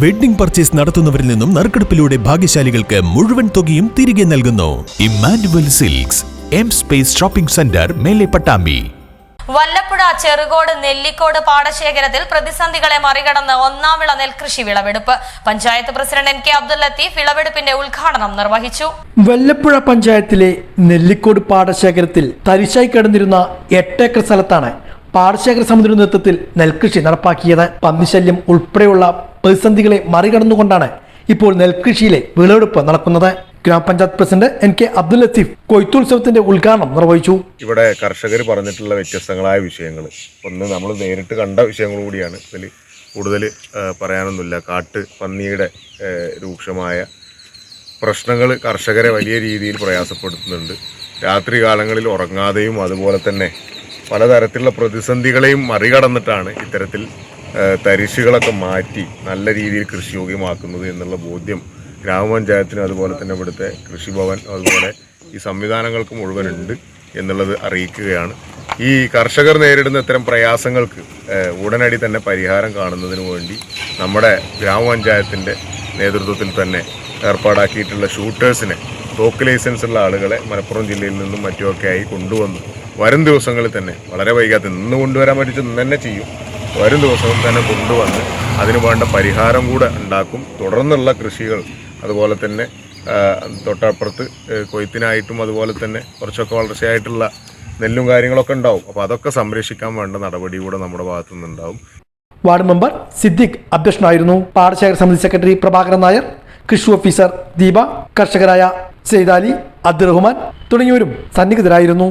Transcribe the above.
Wedding purchase നടത്തുന്നവരിൽ നിന്നും നറുക്കെടുപ്പിലൂടെ ഭാഗ്യശാലികൾക്ക് മുഴുവൻ തുകയും തിരികെ നൽകുന്നു. Emmanuel Silks M space shopping centre മേലെ പട്ടാമ്പി. വല്ലപ്പുഴ ചെറുകോട് നെല്ലിക്കോട് പാടശേഖരത്തിൽ പ്രതിസന്ധികളെ മറികടന്ന് ഒന്നാം വിള നെൽകൃഷി വിളവെടുപ്പ്. Panchayat president N K Abdul Latheef വിളവെടുപ്പിന്റെ ഉദ്ഘാടനം നിർവഹിച്ചു. വല്ലപ്പുഴ പഞ്ചായത്തിലെ നെല്ലിക്കോട് പാടശേഖരത്തിൽ തരിശായി കിടന്നിരുന്ന എട്ടേക്കർ സ്ഥലത്താണ് പാടശേഖര സമുദ്ര നേതൃത്വത്തിൽ നെൽകൃഷി നടപ്പാക്കിയത്. പന്നിശല്യം ഉൾപ്പെടെയുള്ള പ്രതിസന്ധികളെ മറികടന്നുകൊണ്ടാണ് ഇപ്പോൾ നെൽകൃഷിയിലെ വിളവെടുപ്പ് നടക്കുന്നത്. ഗ്രാമപഞ്ചായത്ത് president N K Abdul Latheef കൊയ്ത്തുത്സവത്തിന്റെ ഉദ്ഘാടനം നിർവഹിച്ചു. ഇവിടെ കർഷകർ പറഞ്ഞിട്ടുള്ള വ്യത്യസ്തങ്ങളായ വിഷയങ്ങൾ. ഒന്ന് നമ്മൾ നേരിട്ട് കണ്ട വിഷയങ്ങൾ കൂടിയാണ്. ഇതിൽ കൂടുതൽ പറയാനൊന്നുമില്ല. കാട്ട് പന്നിയുടെ രൂക്ഷമായ പ്രശ്നങ്ങൾ കർഷകരെ വലിയ രീതിയിൽ പ്രയാസപ്പെടുത്തുന്നുണ്ട്. രാത്രി കാലങ്ങളിൽ ഉറങ്ങാതെയും അതുപോലെ തന്നെ പലതരത്തിലുള്ള പ്രതിസന്ധികളെയും മറികടന്നിട്ടാണ് ഇത്തരത്തിൽ തരിശുകളൊക്കെ മാറ്റി നല്ല രീതിയിൽ കൃഷിയോഗ്യമാക്കുന്നത് എന്നുള്ള ബോധ്യം ഗ്രാമപഞ്ചായത്തിനും അതുപോലെ തന്നെ ഇവിടുത്തെ കൃഷിഭവൻ അതുപോലെ ഈ സംവിധാനങ്ങൾക്ക് മുഴുവനുണ്ട് എന്നുള്ളത് അറിയിക്കുകയാണ്. ഈ കർഷകർ നേരിടുന്ന ഇത്തരം പ്രയാസങ്ങൾക്ക് ഉടനടി തന്നെ പരിഹാരം കാണുന്നതിന് വേണ്ടി നമ്മുടെ ഗ്രാമപഞ്ചായത്തിന്റെ നേതൃത്വത്തിൽ തന്നെ ഏർപ്പാടാക്കിയിട്ടുള്ള ഷൂട്ടേഴ്സിനെ തോക്ക് ലൈസൻസ് ഉള്ള ആളുകളെ മലപ്പുറം ജില്ലയിൽ നിന്നും മറ്റുമൊക്കെയായി കൊണ്ടുവന്ന് വരും ദിവസങ്ങളിൽ തന്നെ വളരെ വൈകാതെ നിന്ന് കൊണ്ടുവരാൻ പറ്റിച്ച് നിന്ന് തന്നെ ചെയ്യും. വരും ദിവസവും തന്നെ കൊണ്ടുവന്ന് അതിന് വേണ്ട പരിഹാരം കൂടെ ഉണ്ടാക്കും. തുടർന്നുള്ള കൃഷികൾ അതുപോലെ തന്നെ തൊട്ടപ്പുറത്ത് കൊയ്ത്തിനായിട്ടും അതുപോലെ തന്നെ കുറച്ചൊക്കെ വളർച്ചയായിട്ടുള്ള നെല്ലും കാര്യങ്ങളൊക്കെ ഉണ്ടാവും. അപ്പോൾ അതൊക്കെ സംരക്ഷിക്കാൻ വേണ്ട നടപടി കൂടെ നമ്മുടെ ഭാഗത്തു നിന്നുണ്ടാവും. വാർഡ് മെമ്പർ സിദ്ദിഖ് അധ്യക്ഷനായിരുന്നു. പാടശേഖര സമിതി സെക്രട്ടറി പ്രഭാകരൻ നായർ കൃഷി ഓഫീസർ ദീപ കർഷകരായ സെയ്ദാലി അബ്ദുറഹ്മാൻ തുടങ്ങിയവരും സന്നിഹിതരായിരുന്നു.